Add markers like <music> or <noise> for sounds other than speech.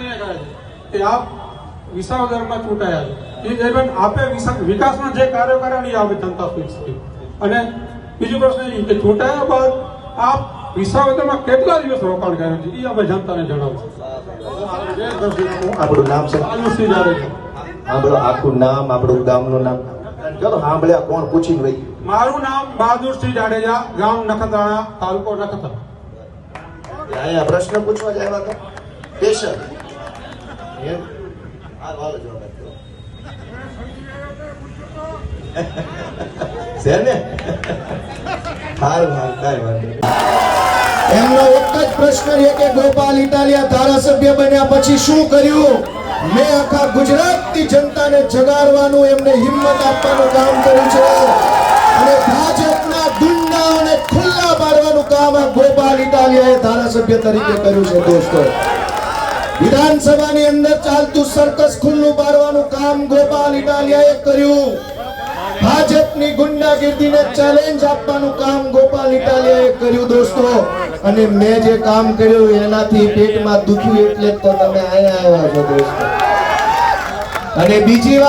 એ કરે છે? કે આપ વિસાવદરમાં ચૂંટાયા એ દરમિયાન આપે વિકાસના જે કાર્યો કર્યા ને આપે જનતા સુધી અને બીજો પ્રશ્ન એ કે ચૂંટાયા બાદ આપ વિસાવદરમાં કેટલા દિવસ રોકાણ કર્યું છે? એ અમે જનતાને જણાવશું આપણું નામ છે. આપણું આખું નામ આપણું ગામનું નામ. ચલો સાંભળ્યા કોણ પૂછીને વહી. મારું નામ બહાદુરસિંહ જાડેજા ગામ નખત્રાણા તાલુકો નખત્રાણા. અહીંયા પ્રશ્ન પૂછવા જાય સ્પેશિયલ આ વાલો <laughs> છે ને? હારું હારું કાંઈ વાંધો એમનો એક જ પ્રશ્ન છે કે ગોપાલ ઇટાલિયા ધારાસભ્ય બન્યા પછી શું કર્યું? મેં આખા ગુજરાતની જનતાને જગાડવાનું એમને હિંમત આપવાનું કામ કર્યું છે. અને ભાજપના ગુંડાઓને ખુલ્લા પાડવાનું કામ આ ગોપાલ ઇટાલિયાએ ધારાસભ્ય તરીકે કર્યું છે દોસ્તો. વિધાનસભાની અંદર ચાલતું સર્કસ ખુલ્લું પાડવાનું કામ ગોપાલ ઇટાલિયાએ કર્યું. ભાજપની ગુંડાગીર્દીને ચેલેન્જ આપવાનું કામ ગોપાલ ઇટાલિયાએ કર્યું, દોસ્તો. અને મેં જે કામ કર્યું એનાથી પેટમાં દુખ્યું એટલે તો તમે અહીંયા આવ્યા છો, દોસ્તો. અને બીજી વાત